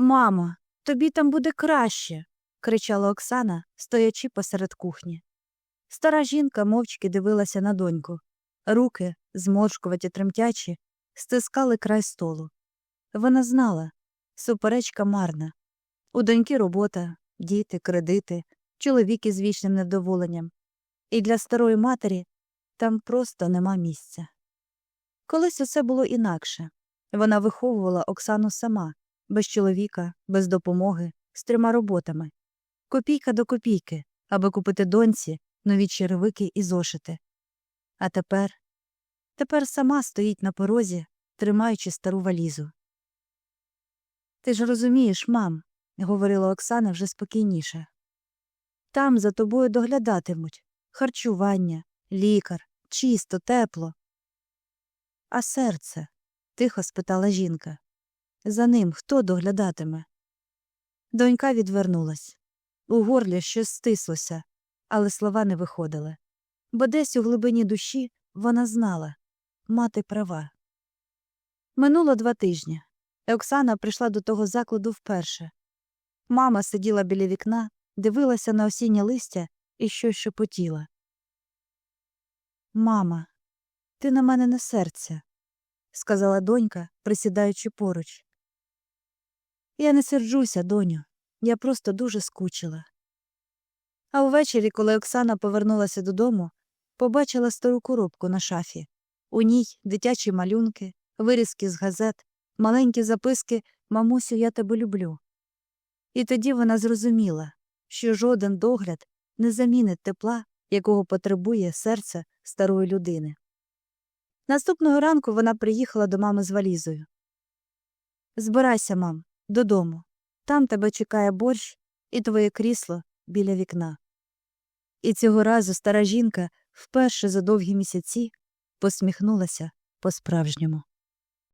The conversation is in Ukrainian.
Мамо, тобі там буде краще. кричала Оксана, стоячи посеред кухні. Стара жінка мовчки дивилася на доньку. Руки, зморшкуваті тремтячі, стискали край столу. Вона знала суперечка марна. У доньки робота, діти, кредити, чоловік із вічним невдоволенням. І для старої матері там просто нема місця. Колись усе було інакше. Вона виховувала Оксану сама, без чоловіка, без допомоги, з трьома роботами. Копійка до копійки, аби купити доньці нові черевики і зошити. А тепер тепер сама стоїть на порозі, тримаючи стару валізу. Ти ж розумієш, мам, говорила Оксана вже спокійніше. Там за тобою доглядатимуть харчування, лікар, чисто, тепло. А серце? тихо спитала жінка. За ним хто доглядатиме? Донька відвернулась. У горлі щось стислося, але слова не виходили. Бо десь у глибині душі вона знала мати права. Минуло два тижні. Оксана прийшла до того закладу вперше. Мама сиділа біля вікна, дивилася на осіннє листя і щось шепотіла. Мама, ти на мене не серця, сказала донька, присідаючи поруч. Я не серджуся, доню, я просто дуже скучила. А увечері, коли Оксана повернулася додому, побачила стару коробку на шафі. У ній дитячі малюнки, вирізки з газет, маленькі записки Мамусю, я тебе люблю. І тоді вона зрозуміла, що жоден догляд не замінить тепла, якого потребує серце старої людини. Наступного ранку вона приїхала до мами з валізою. Збирайся, мам, додому. Там тебе чекає борщ і твоє крісло біля вікна. І цього разу стара жінка вперше за довгі місяці посміхнулася по-справжньому.